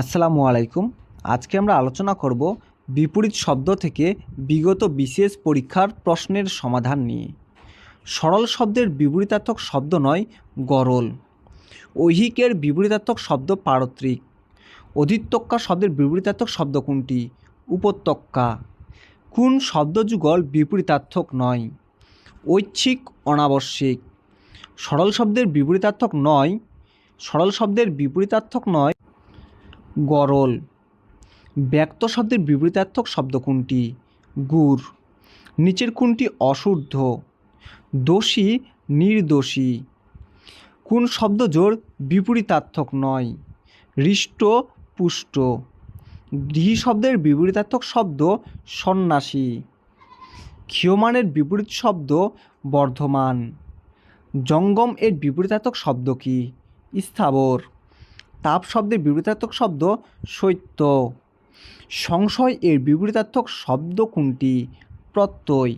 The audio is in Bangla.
আসসালামু আলাইকুম। আজকে আমরা আলোচনা করব বিপরীত শব্দ থেকে বিগত বিশেষ পরীক্ষার প্রশ্নের সমাধান নিয়ে। সরল শব্দের বিপরীতার্থক শব্দ নয়, গরল। ঐহিকের বিপরীতার্থক শব্দ পারত্রিক। অধিত্যক্কা শব্দের বিপরীতার্থক শব্দ কোনটি? উপত্যক্কা। কোন শব্দযুগল বিপরীতার্থক নয়? ঐচ্ছিক, অনাবশ্যিক। সরল শব্দের বিপরীতার্থক নয়, সরল শব্দের বিপরীতার্থক নয় গরল। ব্যক্ত শব্দের বিপরীতার্থক শব্দ কোনটি? গুড়। নিচের কোনটি অশুদ্ধ? দোষী, নির্দোষী। কোন শব্দ জোর বিপরীতার্থক নয়? হৃষ্ট, পুষ্ট। গৃহী শব্দের বিপরীতার্থক শব্দ সন্ন্যাসী। ক্ষীয়মানের বিপরীত শব্দ বর্ধমান। জঙ্গম এর বিপরীতার্থক শব্দ কি? স্থাবর। তাপ শব্দের বিবৃতার্থক শব্দ শৈত্য সংশয় এর বিবৃতার্থক শব্দ কোনটি? প্রত্যয়।